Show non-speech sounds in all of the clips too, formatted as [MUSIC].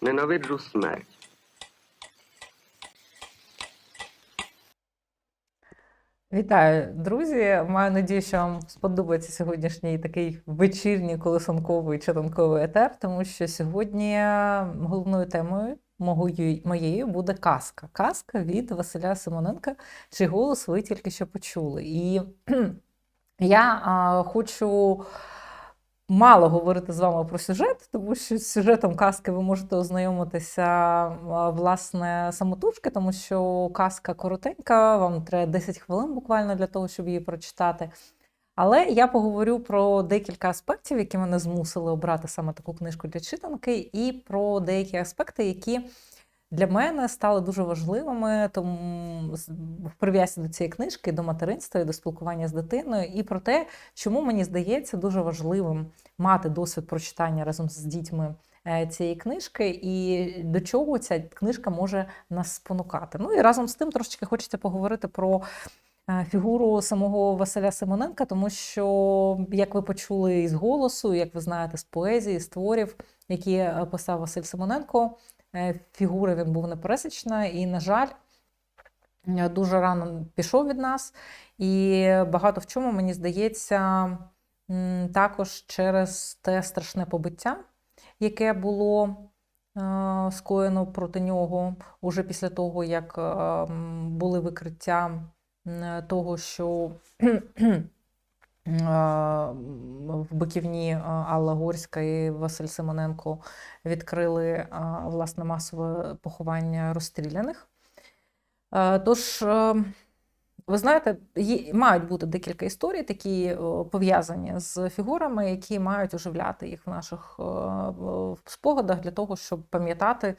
ненавиджу смерть. Вітаю, друзі! Маю надію, що вам сподобається сьогоднішній такий вечірній колесанковий чатанковий етер, тому що сьогодні головною темою моєю, буде казка. Казка від Василя Симоненка, чий голос ви тільки що почули. І я а, хочу мало говорити з вами про сюжет, тому що з сюжетом казки ви можете ознайомитися власне самотужки, тому що казка коротенька, вам треба 10 хвилин буквально для того, щоб її прочитати. Але я поговорю про декілька аспектів, які мене змусили обрати саме таку книжку для читанки, і про деякі аспекти, які для мене стали дуже важливими тому в прив'язці до цієї книжки, до материнства і до спілкування з дитиною, і про те, чому мені здається дуже важливим мати досвід прочитання разом з дітьми е, цієї книжки, і до чого ця книжка може нас спонукати. Ну і разом з тим трошечки хочеться поговорити про е, фігуру самого Василя Симоненка, тому що, як ви почули із голосу, як ви знаєте, з поезії, з творів, які е, писав Василь Симоненко, е, фігура він був непересічна, і, на жаль, е, дуже рано пішов від нас. І багато в чому, мені здається, також через те страшне побиття, яке було е, скоєно проти нього уже після того, як були викриття того, що в Биківні Алла Горська і Василь Симоненко відкрили власне масове поховання розстріляних. Тож, ви знаєте, мають бути декілька історій, такі пов'язані з фігурами, які мають оживляти їх в наших спогадах для того, щоб пам'ятати,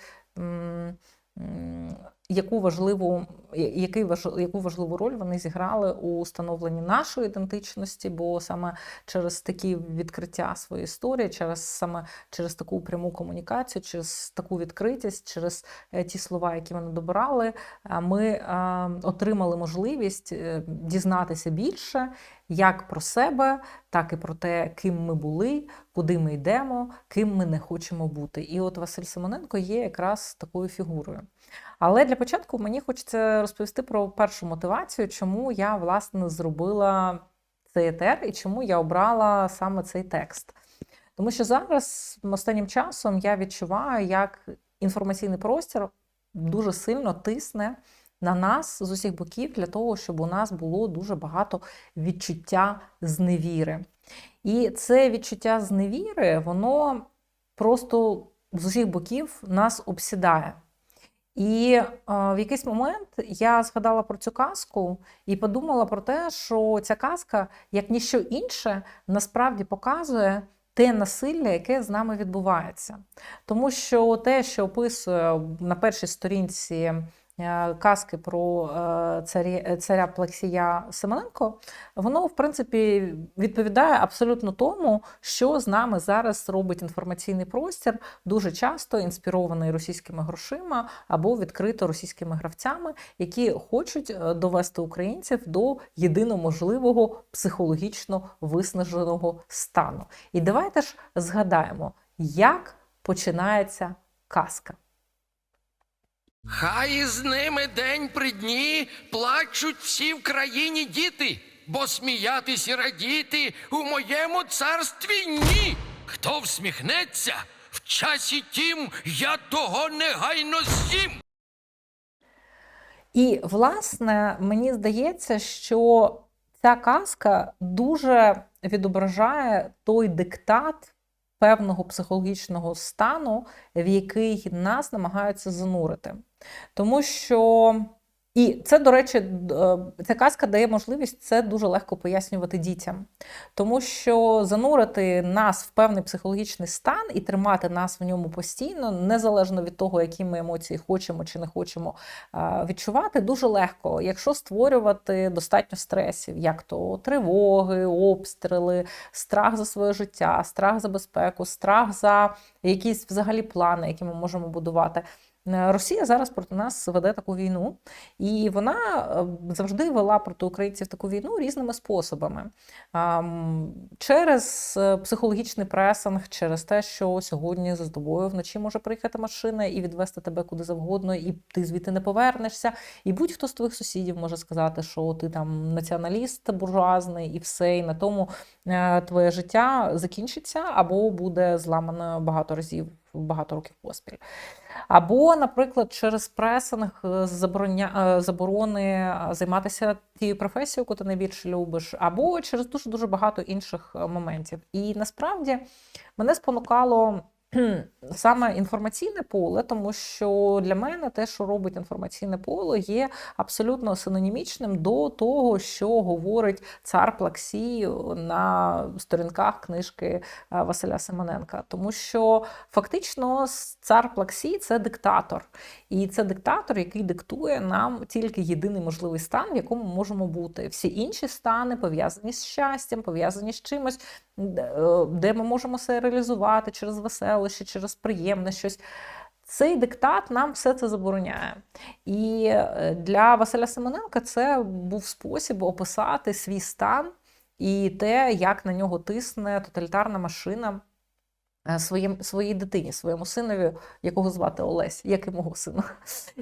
яку важливу, який важ- яку важливу роль вони зіграли у становленні нашої ідентичності, бо саме через такі відкриття своєї історії, через саме через таку пряму комунікацію, через таку відкритість, через е, ті слова, які вони добирали, а ми е, отримали можливість е, дізнатися більше як про себе, так і про те, ким ми були, куди ми йдемо, ким ми не хочемо бути. І от Василь Симоненко є якраз такою фігурою. Але для початку мені хочеться розповісти про першу мотивацію, чому я власне зробила цей етер і чому я обрала саме цей текст. Тому що зараз останнім часом я відчуваю, як інформаційний простір дуже сильно тисне на нас з усіх боків для того, щоб у нас було дуже багато відчуття зневіри. І це відчуття зневіри, воно просто з усіх боків нас обсідає. І е, в якийсь момент я згадала про цю казку і подумала про те, що ця казка, як ніщо інше, насправді показує те насилля, яке з нами відбувається. Тому що те, що описує на першій сторінці казки про е, царі, царя Плексія Семененко, воно, в принципі, відповідає абсолютно тому, що з нами зараз робить інформаційний простір, дуже часто інспірований російськими грошима або відкрито російськими гравцями, які хочуть е, довести українців до єдино можливого психологічно виснаженого стану. І давайте ж згадаємо, як починається казка. Хай із ними день при дні плачуть всі в країні діти, бо сміятись і радіти у моєму царстві ні. Хто всміхнеться, в часі тім я того негайно з'їм. І, власне, мені здається, що ця казка дуже відображає той диктат певного психологічного стану, в який нас намагаються занурити. Тому що І це, до речі, е, ця казка дає можливість це дуже легко пояснювати дітям, тому що занурити нас в певний психологічний стан і тримати нас в ньому постійно, незалежно від того, які ми емоції хочемо чи не хочемо відчувати, дуже легко, якщо створювати достатньо стресів, як то тривоги, обстріли, страх за своє життя, страх за безпеку, страх за якісь взагалі плани, які ми можемо будувати. Е, Росія зараз проти нас веде таку війну, і вона е, завжди вела проти українців таку війну різними способами. Через е, психологічний пресинг, через те, що сьогодні за тобою вночі може приїхати машина і відвести тебе куди завгодно, і ти звідти не повернешся. І будь-хто з твоїх сусідів може сказати, що ти там націоналіст буржуазний, і все, і на тому твоє життя закінчиться або буде зламано багато разів, багато років поспіль. Або, наприклад, через пресинг е, забороня... е, заборони е, займатися тією професією, яку ти найбільше любиш, або через дуже дуже багато інших моментів. І насправді мене спонукало саме інформаційне поле, тому що для мене те, що робить інформаційне поле, є абсолютно синонімічним до того, що говорить цар Плаксій на сторінках книжки е, Василя Симоненка. Тому що фактично цар Плаксій це диктатор. І це диктатор, який диктує нам тільки єдиний можливий стан, в якому ми можемо бути. Всі інші стани пов'язані з щастям, пов'язані з чимось, де- е, ми можемо себе реалізувати через веселище, через приємне щось. Цей диктат нам все це забороняє. І е, для Василя Симоненка це був спосіб описати свій стан і те, як на нього тисне тоталітарна машина е, своїм, своїй дитині, своєму синові, якого звати Олесь, як і мого сина.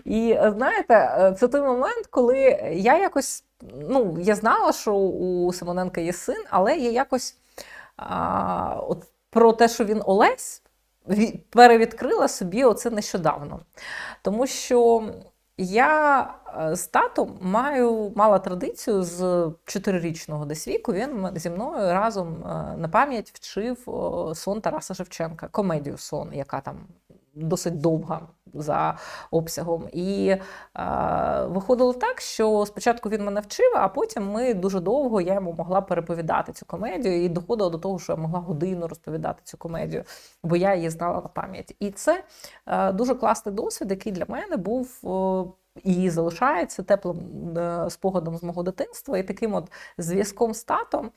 І знаєте, це той момент, коли я якось, ну, я знала, що у Симоненка є син, але я якось а, от про те, що він Олесь, перевідкрила собі оце нещодавно. Тому що я е, з татом маю мала традицію з чотирирічного десь віку. Він зі мною разом е, на пам'ять вчив сон Тараса Шевченка, комедію сон, яка там досить довга за обсягом. І е, виходило так, що спочатку він мене вчив, а потім ми дуже довго я йому могла переповідати цю комедію, і доходило до того, що я могла годину розповідати цю комедію, бо я її знала на пам'ять. І це е, дуже класний досвід, який для мене був. е, і залишається теплим е, спогадом з мого дитинства і таким от зв'язком з татом.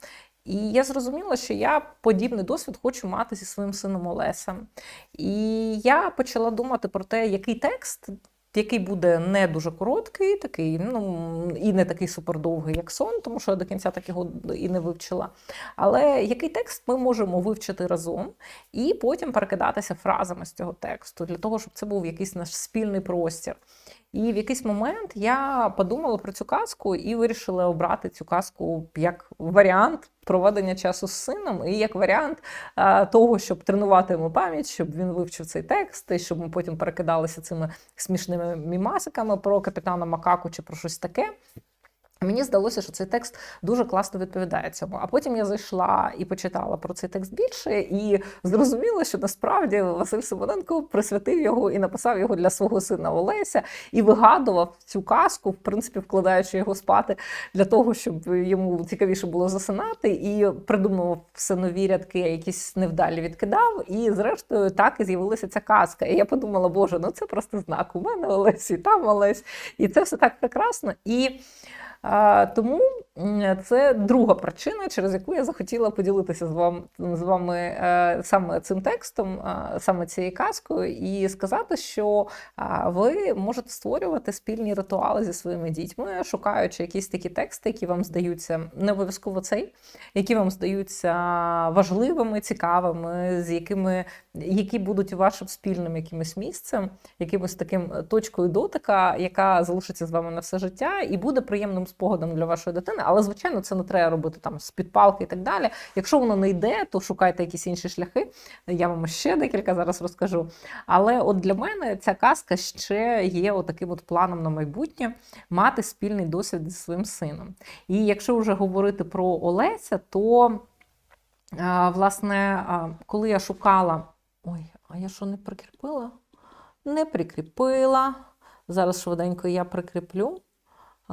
І я зрозуміла, що я подібний досвід хочу мати зі своїм сином Олесем. І я почала думати про те, який текст, який буде не дуже короткий, такий, ну і не такий супердовгий, як сон, тому що я до кінця так його і не вивчила. Але який текст ми можемо вивчити разом і потім перекидатися фразами з цього тексту, для того, щоб це був якийсь наш спільний простір. І в якийсь момент я подумала про цю казку і вирішила обрати цю казку як варіант проведення часу з сином, і як варіант того, щоб тренувати йому пам'ять, щоб він вивчив цей текст, і щоб ми потім перекидалися цими смішними мімасиками про капітана Макаку чи про щось таке. Мені здалося, що цей текст дуже класно відповідає цьому. А потім я зайшла і почитала про цей текст більше, і зрозуміла, що насправді Василь Симоненко присвятив його і написав його для свого сина Олеся, і вигадував цю казку, в принципі, вкладаючи його спати для того, щоб йому цікавіше було засинати, і придумував все нові рядки, якісь невдалі відкидав. І зрештою так і з'явилася ця казка. І я подумала, боже, ну це просто знак. У мене Олесь, і там Олесь, і це все так прекрасно. І Тому це друга причина, через яку я захотіла поділитися з вами, з вами е, саме цим текстом, е, саме цією казкою, і сказати, що ви можете створювати спільні ритуали зі своїми дітьми, шукаючи якісь такі тексти, які вам здаються не обов'язково цей, які вам здаються важливими, цікавими, з якими які будуть вашим спільним якимось місцем, якимось таким точкою дотика, яка залишиться з вами на все життя, і буде приємним спогадом для вашої дитини. Але звичайно, це не треба робити там з підпалки і так далі. Якщо воно не йде, то шукайте якісь інші шляхи. Я вам ще декілька зараз розкажу. Але от для мене ця казка ще є отаким от планом на майбутнє мати спільний досвід зі своїм сином. І якщо вже говорити про Олеся, то власне, коли я шукала. Ой, а я що не прикріпила? Не прикріпила. Зараз швиденько я прикріплю.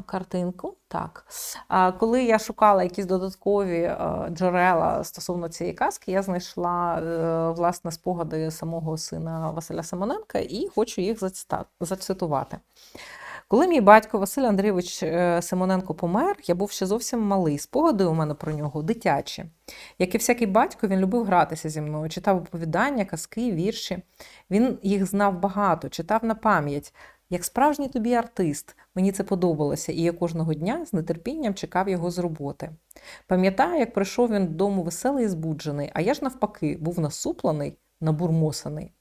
Картинку. Так. Коли я шукала якісь додаткові е, джерела стосовно цієї казки, я знайшла е, власне спогади самого сина Василя Симоненка і хочу їх зацитувати. Коли мій батько Василь Андрійович е, Симоненко помер, я був ще зовсім малий. Спогади у мене про нього дитячі. Як і всякий батько, він любив гратися зі мною, читав оповідання, казки, вірші. Він їх знав багато, читав на пам'ять. Як справжній тобі артист, мені це подобалося, і я кожного дня з нетерпінням чекав його з роботи. Пам'ятаю, як прийшов він додому веселий і збуджений, а я ж навпаки був насуплений, набурмосаний.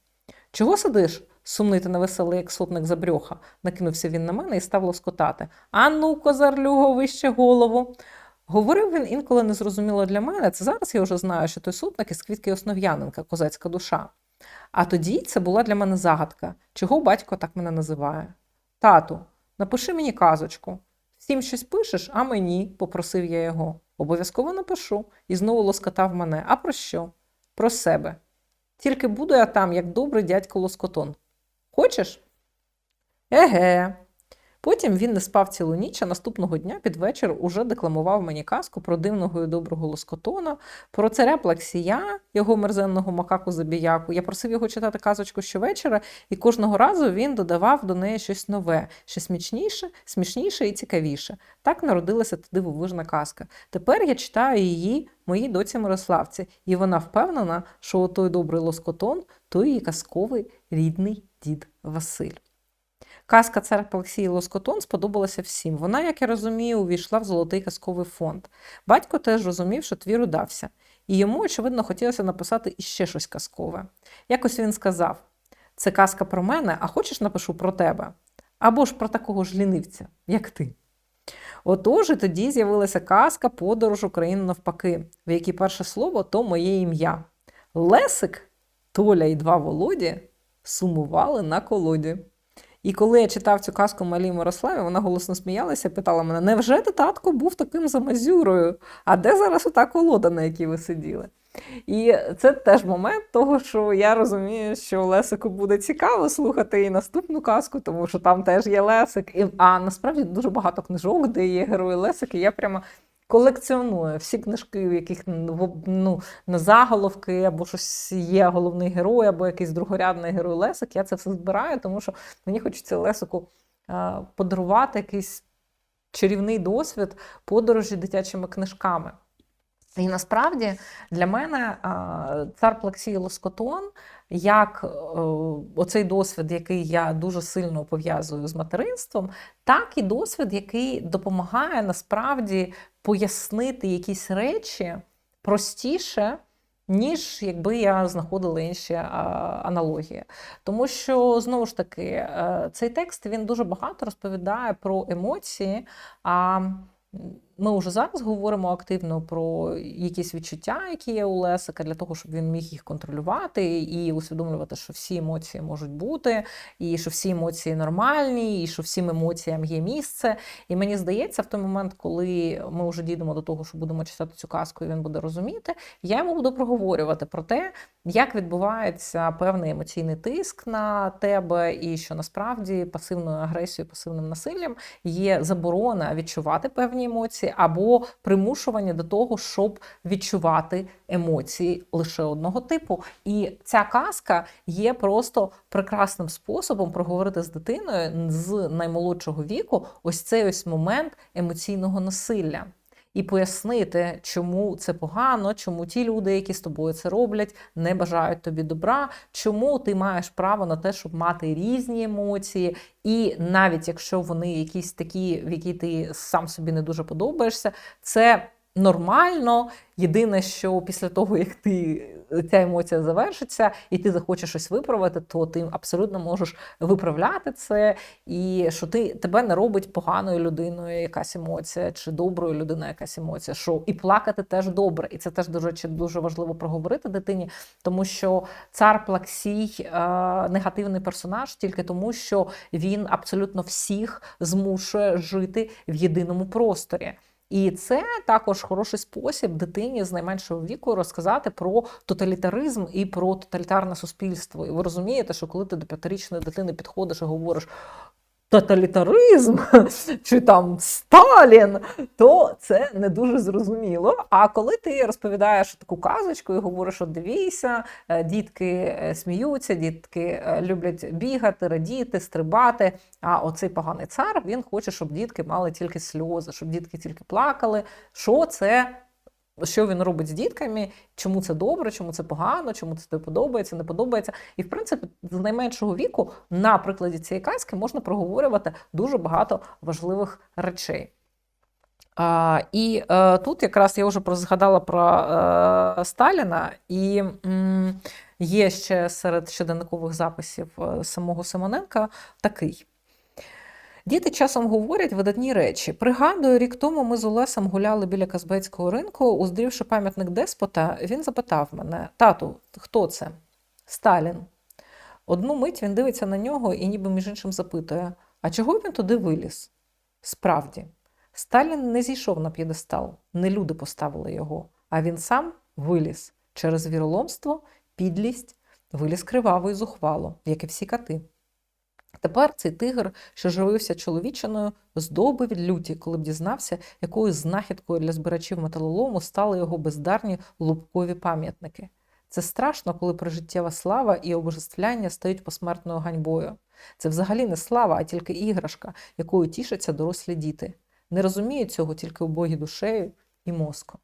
Чого сидиш? Сумний та невеселий, як сотник забрьоха, накинувся він на мене і став лоскотати. А ну, козарлюго, вище голову. Говорив він інколи незрозуміло для мене. Це зараз я вже знаю, що той сотник із квітки Основ'яненка, козацька душа. А тоді це була для мене загадка, чого батько так мене називає. Тату, напиши мені казочку. Всім щось пишеш, а мені, попросив я його. Обов'язково напишу. І знову лоскотав мене. А про що? Про себе. Тільки буду я там, як добрий дядько Лоскотон. Хочеш? Еге. Потім він не спав цілу ніч, а наступного дня під вечір уже декламував мені казку про дивного і доброго лоскотона, про царя Плаксія, його мерзенного макаку забіяку. Я просив його читати казочку щовечора, і кожного разу він додавав до неї щось нове, ще смішніше, смішніше і цікавіше. Так народилася та дивовижна казка. Тепер я читаю її моїй доці Мирославці, і вона впевнена, що той добрий лоскотон той її казковий рідний дід Василь. Казка цар Олексій Лоскотон сподобалася всім. Вона, як я розумію, увійшла в золотий казковий фонд. Батько теж розумів, що твір удався, і йому, очевидно, хотілося написати іще щось казкове. Якось він сказав: це казка про мене, а хочеш напишу про тебе? Або ж про такого ж лінивця, як ти. Отож, і тоді з'явилася казка Подорож України навпаки, в якій перше слово то моє ім'я. Лесик, Толя і два Володі сумували на колоді. І коли я читав цю казку малій Мирославі, вона голосно сміялася питала мене: невже ти, татко, був таким замазюрою? А де зараз ота колода, на якій ви сиділи? І це теж момент того, що я розумію, що Лесику буде цікаво слухати і наступну казку, тому що там теж є Лесик. А насправді дуже багато книжок, де є герої Лесики. Я прямо колекціоную всі книжки, в яких ну, на заголовки, або щось є головний герой, або якийсь другорядний герой Лесик. Я це все збираю, тому що мені хочеться Лесику подарувати якийсь чарівний досвід подорожі дитячими книжками. І насправді для мене цар Плаксій Лоскотон, як о, оцей досвід, який я дуже сильно пов'язую з материнством, так і досвід, який допомагає насправді пояснити якісь речі простіше, ніж якби я знаходила інші аналогії. Тому що, знову ж таки, е, цей текст він дуже багато розповідає про емоції. А ми вже зараз говоримо активно про якісь відчуття, які є у Лесика, для того, щоб він міг їх контролювати і усвідомлювати, що всі емоції можуть бути, і що всі емоції нормальні, і що всім емоціям є місце. І мені здається, в той момент, коли ми вже дійдемо до того, що будемо читати цю казку, і він буде розуміти, я йому буду проговорювати про те, як відбувається певний емоційний тиск на тебе, і що насправді пасивною агресією, пасивним насиллям є заборона відчувати певні емоції або примушування до того, щоб відчувати емоції лише одного типу. І ця казка є просто прекрасним способом проговорити з дитиною з наймолодшого віку ось цей ось момент емоційного насилля. І пояснити, чому це погано, чому ті люди, які з тобою це роблять, не бажають тобі добра, чому ти маєш право на те, щоб мати різні емоції, і навіть якщо вони якісь такі, в які ти сам собі не дуже подобаєшся, це нормально. Єдине, що після того, як ти ця емоція завершиться, і ти захочеш щось виправити, то ти абсолютно можеш виправляти це, і що ти тебе не робить поганою людиною якась емоція, чи доброю людиною якась емоція. Що і плакати теж добре, і це теж дуже дуже важливо проговорити дитині, тому що цар Плаксій е, негативний персонаж тільки тому, що він абсолютно всіх змушує жити в єдиному просторі. І це також хороший спосіб дитині з найменшого віку розказати про тоталітаризм і про тоталітарне суспільство. І ви розумієте, що коли ти до п'ятирічної дитини підходиш і говориш. Тоталітаризм [LAUGHS] чи там Сталін, то це не дуже зрозуміло. А коли ти розповідаєш таку казочку і говориш, що дивіться, е, дітки е, сміються, дітки е, люблять бігати, радіти, стрибати. А оцей поганий цар він хоче, щоб дітки мали тільки сльози, щоб дітки тільки плакали. Що це? Що він робить з дітками, чому це добре, чому це погано, чому це тобі подобається, не подобається. І, в принципі, з найменшого віку на прикладі цієї казки можна проговорювати дуже багато важливих речей. А, і е, тут якраз я вже згадала про е, Сталіна, і м, є ще серед щоденникових записів е, самого Симоненка такий. Діти часом говорять видатні речі. Пригадую, рік тому ми з Олесем гуляли біля Казбецького ринку. Уздрівши пам'ятник деспота, він запитав мене: Тату, хто це? Сталін. Одну мить він дивиться на нього і ніби між іншим запитує: А чого він туди виліз? Справді, Сталін не зійшов на п'єдестал, не люди поставили його, а він сам виліз через віроломство, підлість, виліз криваво і зухвало, як і всі кати. Тепер цей тигр, що живився чоловічиною, здобив від люті, коли б дізнався, якою знахідкою для збирачів металолому стали його бездарні лубкові пам'ятники. Це страшно, коли прижиттєва слава і обожествляння стають посмертною ганьбою. Це взагалі не слава, а тільки іграшка, якою тішаться дорослі діти. Не розуміють цього тільки убогі душею і мозком.